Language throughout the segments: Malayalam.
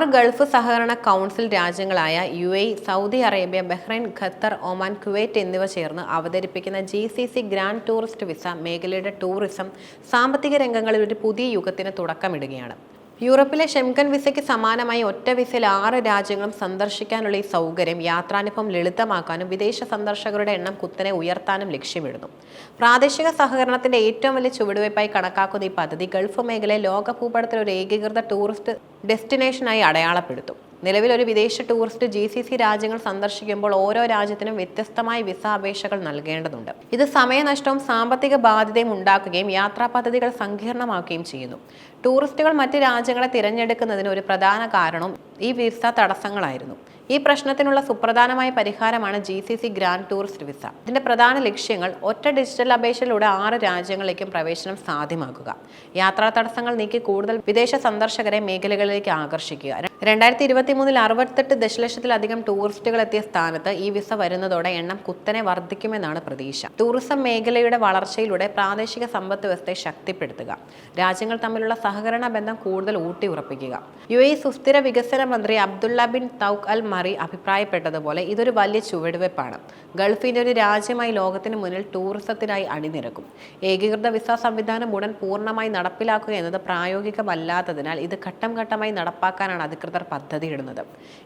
ആറ് ഗൾഫ് സഹകരണ council രാജ്യങ്ങളായ U A Saudi Arabia Bahrain Qatar Oman Kuwait എന്നിവ ചേർന്ന് അവതരിപ്പിക്കുന്ന G C C grand tourist visa മേഖലയുടെ ടൂറിസം സാമ്പത്തിക രംഗങ്ങളിൽ ഒരു പുതിയ യുഗത്തിന് തുടക്കമിടുകയാണ്. യൂറോപ്പിലെ ഷെംഗൻ വിസയ്ക്ക് സമാനമായി ഒറ്റ വിസയിൽ ആറ് രാജ്യങ്ങളും സന്ദർശിക്കാനുള്ള ഈ സൗകര്യം യാത്രാനുഭവം ലളിതമാക്കാനും വിദേശ സന്ദർശകരുടെ എണ്ണം കുത്തനെ ഉയർത്താനും ലക്ഷ്യമിടുന്നു. പ്രാദേശിക സഹകരണത്തിന്റെ ഏറ്റവും വലിയ ചുവടുവയ്പായി കണക്കാക്കുന്ന ഈ പദ്ധതി ഗൾഫ് മേഖലയെ ലോക ഭൂപടത്തിൽ ഒരു ഏകീകൃത ടൂറിസ്റ്റ് ഡെസ്റ്റിനേഷനായി അടയാളപ്പെടുത്തും. നിലവിൽ ഒരു വിദേശ ടൂറിസ്റ്റ് ജി സി സി രാജ്യങ്ങൾ സന്ദർശിക്കുമ്പോൾ ഓരോ രാജ്യത്തിനും വ്യത്യസ്തമായ വിസ അപേക്ഷകൾ നൽകേണ്ടതുണ്ട്. ഇത് സമയനഷ്ടവും സാമ്പത്തിക ബാധ്യതയും ഉണ്ടാക്കുകയും യാത്രാ പദ്ധതികൾ സങ്കീർണമാക്കുകയും ചെയ്യുന്നു. ടൂറിസ്റ്റുകൾ മറ്റ് രാജ്യങ്ങളെ തിരഞ്ഞെടുക്കുന്നതിന് ഒരു പ്രധാന കാരണം ഈ വിസ തടസ്സങ്ങളായിരുന്നു. ഈ പ്രശ്നത്തിനുള്ള സുപ്രധാനമായ പരിഹാരമാണ് G C C grand tourist visa ഇതിന്റെ പ്രധാന ലക്ഷ്യങ്ങൾ ഒറ്റ ഡിജിറ്റൽ അപേക്ഷയിലൂടെ ആറ് രാജ്യങ്ങളിലേക്കും പ്രവേശനം സാധ്യമാക്കുക. യാത്രാ തടസ്സങ്ങൾ നീക്കി കൂടുതൽ വിദേശ സന്ദർശകരെ മേഖലകളിലേക്ക് ആകർഷിക്കുക. രണ്ടായിരത്തി ഇരുപത്തി മൂന്നിൽ അറുപത്തെട്ട് ദശലക്ഷത്തിലധികം ടൂറിസ്റ്റുകൾ എത്തിയ സ്ഥാനത്ത് ഈ വിസ വരുന്നതോടെ എണ്ണം കുത്തനെ വർദ്ധിക്കുമെന്നാണ് പ്രതീക്ഷ. ടൂറിസം മേഖലയുടെ വളർച്ചയിലൂടെ പ്രാദേശിക സമ്പദ് വ്യവസ്ഥയെ ശക്തിപ്പെടുത്തുക. രാജ്യങ്ങൾ തമ്മിലുള്ള സഹകരണ ബന്ധം കൂടുതൽ ഊട്ടിയുറപ്പിക്കുക. യു എ സുസ്ഥിര വികസന മന്ത്രി അബ്ദുള്ള ബിൻ തൗക്ക് അൽ മറി അഭിപ്രായപ്പെട്ടതുപോലെ ഇതൊരു വലിയ ചുവടുവെപ്പാണ്. ഗൾഫിന്റെ ഒരു രാജ്യമായി ലോകത്തിന് മുന്നിൽ ടൂറിസത്തിനായി അണിനിരക്കും. ഏകീകൃത വിസ സംവിധാനം ഉടൻ പൂർണമായി നടപ്പിലാക്കുക എന്നത് പ്രായോഗികമല്ലാത്തതിനാൽ ഇത് ഘട്ടം ഘട്ടമായി നടപ്പാക്കാനാണ് അധികൃതർ പദ്ധതിയിടുന്നത്.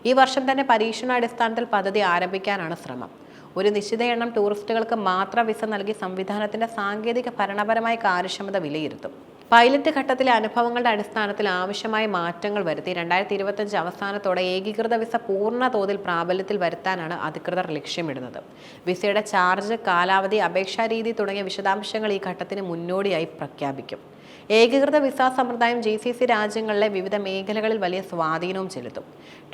ഈ വർഷം തന്നെ പരീക്ഷണാടിസ്ഥാനത്തിൽ പദ്ധതി ആരംഭിക്കാനാണ് ശ്രമം. ഒരു നിശ്ചിത എണ്ണം ടൂറിസ്റ്റുകൾക്ക് മാത്രം വിസ നൽകി സംവിധാനത്തിന്റെ സാങ്കേതിക ഭരണപരമായ കാര്യക്ഷമത വിലയിരുത്തും. പൈലറ്റ് ഘട്ടത്തിലെ അനുഭവങ്ങളുടെ അടിസ്ഥാനത്തിൽ ആവശ്യമായ മാറ്റങ്ങൾ വരുത്തി രണ്ടായിരത്തി ഇരുപത്തഞ്ച് അവസാനത്തോടെ ഏകീകൃത വിസ പൂർണ തോതിൽ പ്രാബല്യത്തിൽ വരുത്താനാണ് അധികൃതർ ലക്ഷ്യമിടുന്നത്. വിസയുടെ ചാർജ് കാലാവധി അപേക്ഷാ രീതി തുടങ്ങിയ വിശദാംശങ്ങൾ ഈ ഘട്ടത്തിന് മുന്നോടിയായി പ്രഖ്യാപിക്കും. ഏകീകൃത വിസ സമ്പ്രദായം ജി സി സി രാജ്യങ്ങളിലെ വിവിധ മേഖലകളിൽ വലിയ സ്വാധീനവും ചെലുത്തും.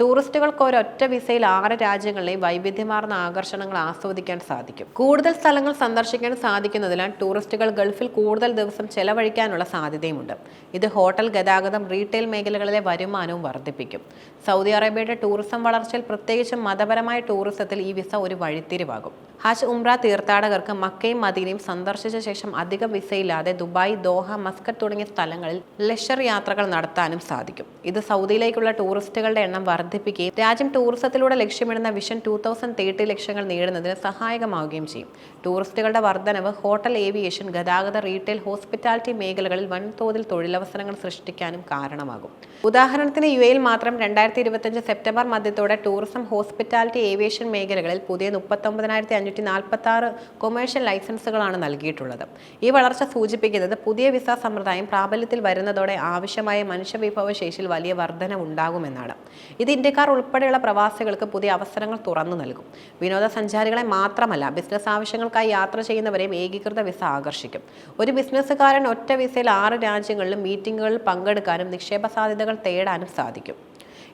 ടൂറിസ്റ്റുകൾക്ക് ഒരൊറ്റ വിസയിൽ ആറ് രാജ്യങ്ങളിലെയും വൈവിധ്യമാർന്ന ആകർഷണങ്ങൾ ആസ്വദിക്കാൻ സാധിക്കും. കൂടുതൽ സ്ഥലങ്ങൾ സന്ദർശിക്കാൻ സാധിക്കുന്നതിനാൽ ടൂറിസ്റ്റുകൾ ഗൾഫിൽ കൂടുതൽ ദിവസം ചെലവഴിക്കാനുള്ള സാധ്യതയുമുണ്ട്. ഇത് ഹോട്ടൽ ഗതാഗതം റീറ്റെയിൽ മേഖലകളിലെ വരുമാനവും വർദ്ധിപ്പിക്കും. സൗദി അറേബ്യയുടെ ടൂറിസം വളർച്ചയിൽ പ്രത്യേകിച്ചും മതപരമായ ടൂറിസത്തിൽ ഈ വിസ ഒരു വഴിത്തിരിവാകും. ഹജ് ഉംറ തീർത്ഥാടകർക്ക് മക്കയും മദീനയും സന്ദർശിച്ച ശേഷം അധികം വിസയില്ലാതെ ദുബായ് ദോഹ മസ്കറ്റ് തുടങ്ങിയ സ്ഥലങ്ങളിൽ ലഷർ യാത്രകൾ നടത്താനും സാധിക്കും. ഇത് സൗദിയിലേക്കുള്ള ടൂറിസ്റ്റുകളുടെ എണ്ണം വർദ്ധിപ്പിക്കുകയും രാജ്യം ടൂറിസത്തിലൂടെ ലക്ഷ്യമിടുന്ന വിഷൻ ടൂ തൗസൻഡ് തേർട്ടി ലക്ഷ്യങ്ങൾ നേടുന്നതിന് സഹായകമാവുകയും ചെയ്യും. ടൂറിസ്റ്റുകളുടെ വർധനവ് ഹോട്ടൽ ഏവിയേഷൻ ഗതാഗത റീറ്റെയിൽ ഹോസ്പിറ്റാലിറ്റി മേഖലകളിൽ വൻതോതിൽ തൊഴിലവസരങ്ങൾ സൃഷ്ടിക്കാനും കാരണമാകും. ഉദാഹരണത്തിന് യു എയിൽ മാത്രം രണ്ടായിരത്തി ഇരുപത്തഞ്ച് സെപ്റ്റംബർ മധ്യത്തോടെ ടൂറിസം ഹോസ്പിറ്റാലിറ്റി ഏവിയേഷൻ മേഖലകളിൽ പുതിയ മുപ്പത്തൊമ്പതിനായിരത്തി അഞ്ഞൂറ്റി നാൽപ്പത്തി ആറ് കൊമേഴ്ഷ്യൽ ലൈസൻസുകളാണ് നൽകിയിട്ടുള്ളത്. ഈ വളർച്ച സൂചിപ്പിക്കുന്നത് പുതിയ വിസ സമ്പ്രദായം പ്രാബല്യത്തിൽ വരുന്നതോടെ ആവശ്യമായ മനുഷ്യവിഭവശേഷിയിൽ വലിയ വർധനവുണ്ടാകുമെന്നാണ്. ഇത് ഇന്ത്യക്കാർ ഉൾപ്പെടെയുള്ള പ്രവാസികൾക്ക് പുതിയ അവസരങ്ങൾ തുറന്നു നൽകും. വിനോദസഞ്ചാരികളെ മാത്രമല്ല ബിസിനസ് ആവശ്യങ്ങൾക്കായി യാത്ര ചെയ്യുന്നവരെയും ഏകീകൃത വിസ ആകർഷിക്കും. ഒരു ബിസിനസ്സുകാരൻ ഒറ്റ വിസയിൽ ആറ് രാജ്യങ്ങളിലും മീറ്റിംഗുകളിൽ പങ്കെടുക്കാനും നിക്ഷേപ സാധ്യതകൾ തേടാനും സാധിക്കും.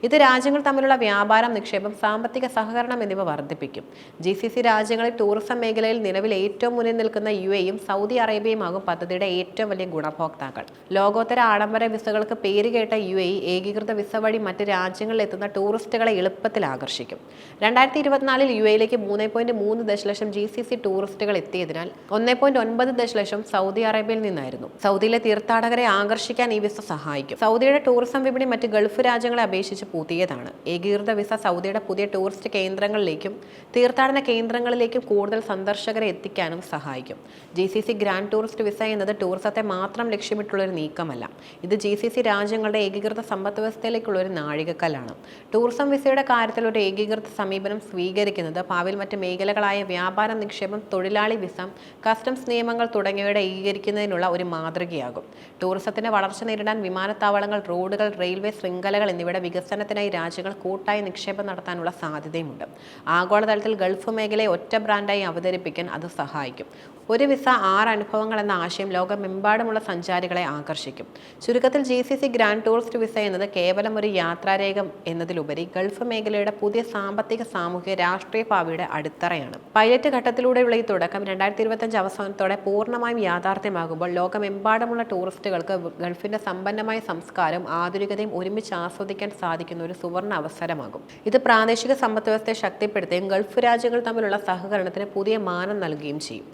ഇത് രാജ്യങ്ങൾ തമ്മിലുള്ള വ്യാപാരം നിക്ഷേപം സാമ്പത്തിക സഹകരണം എന്നിവ വർദ്ധിപ്പിക്കും. ജി സി സി രാജ്യങ്ങളിൽ ടൂറിസം മേഖലയിൽ നിലവിൽ ഏറ്റവും മുന്നിൽ നിൽക്കുന്ന യു എയും സൗദി അറേബ്യയുമാകും പദ്ധതിയുടെ ഏറ്റവും വലിയ ഗുണഭോക്താക്കൾ. ലോകോത്തര ആഡംബര വിസകൾക്ക് പേരുകേട്ട യു എ ഏകീകൃത വിസ വഴി മറ്റ് രാജ്യങ്ങളിൽ എത്തുന്ന ടൂറിസ്റ്റുകളെ എളുപ്പത്തിൽ ആകർഷിക്കും. രണ്ടായിരത്തി ഇരുപത്തിനാലിൽ യു എയിലേക്ക് മൂന്ന് പോയിന്റ് മൂന്ന് ദശലക്ഷം ജി സി സി ടൂറിസ്റ്റുകൾ എത്തിയതിനാൽ ഒന്ന് പോയിന്റ് ഒൻപത് ദശലക്ഷം സൗദി അറേബ്യയിൽ നിന്നായിരുന്നു. സൗദിയിലെ തീർത്ഥാടകരെ ആകർഷിക്കാൻ ഈ വിസ സഹായിക്കും. സൗദിയുടെ ടൂറിസം വിപണി മറ്റ് ഗൾഫ് രാജ്യങ്ങളെ അപേക്ഷിച്ച് പുതിയതാണ് ഏകീകൃത വിസ സൗദിയുടെ പുതിയ ടൂറിസ്റ്റ് കേന്ദ്രങ്ങളിലേക്കും തീർത്ഥാടന കേന്ദ്രങ്ങളിലേക്കും കൂടുതൽ സന്ദർശകരെ എത്തിക്കാനും സഹായിക്കും. G C C grand tourist visa എന്നത് ടൂറിസത്തെ മാത്രം ലക്ഷ്യമിട്ടുള്ള ഒരു നീക്കമല്ല. ഇത് ജി സി സി രാജ്യങ്ങളുടെ ഏകീകൃത സമ്പദ് വ്യവസ്ഥയിലേക്കുള്ള ഒരു നാഴികക്കല്ലാണ്. ടൂറിസം വിസയുടെ കാര്യത്തിൽ ഒരു ഏകീകൃത സമീപനം സ്വീകരിക്കുന്നത് ഭാവിയിൽ മറ്റ് മേഖലകളായ വ്യാപാര നിക്ഷേപം തൊഴിലാളി വിസ കസ്റ്റംസ് നിയമങ്ങൾ തുടങ്ങിയവയുടെ ഏകീകരിക്കുന്നതിനുള്ള ഒരു മാതൃകയാകും. ടൂറിസത്തിന്റെ വളർച്ച നേരിടാൻ വിമാനത്താവളങ്ങൾ റോഡുകൾ റെയിൽവേ ശൃംഖലകൾ എന്നിവയുടെ വികസനത്തിനായി രാജ്യങ്ങൾ കൂട്ടായി നിക്ഷേപം നടത്താനുള്ള സാധ്യതയുമുണ്ട്. ആഗോളതലത്തിൽ ഗൾഫ് മേഖലയെ ഒറ്റ ബ്രാൻഡായി അവതരിപ്പിക്കാൻ അത് സഹായിക്കും. ഒരു വിസ ആറ് അനുഭവങ്ങൾ എന്ന ആശയം ലോകമെമ്പാടുമുള്ള സഞ്ചാരികളെ ആകർഷിക്കും. ചുരുക്കത്തിൽ G C C grand tourist visa എന്നത് കേവലം ഒരു യാത്രാരേഖ എന്നതിലുപരി ഗൾഫ് മേഖലയുടെ പുതിയ സാമ്പത്തിക സാമൂഹിക രാഷ്ട്രീയ ഭാവിയുടെ അടിത്തറയാണ്. പൈലറ്റ് ഘട്ടത്തിലൂടെയുള്ള ഈ തുടക്കം രണ്ടായിരത്തി ഇരുപത്തഞ്ച് അവസാനത്തോടെ പൂർണമായും യാഥാർത്ഥ്യമാകുമ്പോൾ ലോകമെമ്പാടുമുള്ള ടൂറിസ്റ്റുകൾക്ക് ഗൾഫിന്റെ സമ്പന്നമായ സംസ്കാരം ആധുനികതയും ഒരുമിച്ച് ആസ്വദിക്കാൻ സാധിക്കുന്ന ഒരു സുവർണ അവസരമാകും. ഇത് പ്രാദേശിക സമ്പദ്വ്യവസ്ഥയെ ശക്തിപ്പെടുത്തുകയും ഗൾഫ് രാജ്യങ്ങൾ തമ്മിലുള്ള സഹകരണത്തിന് പുതിയ മാനം നൽകുകയും ചെയ്യും.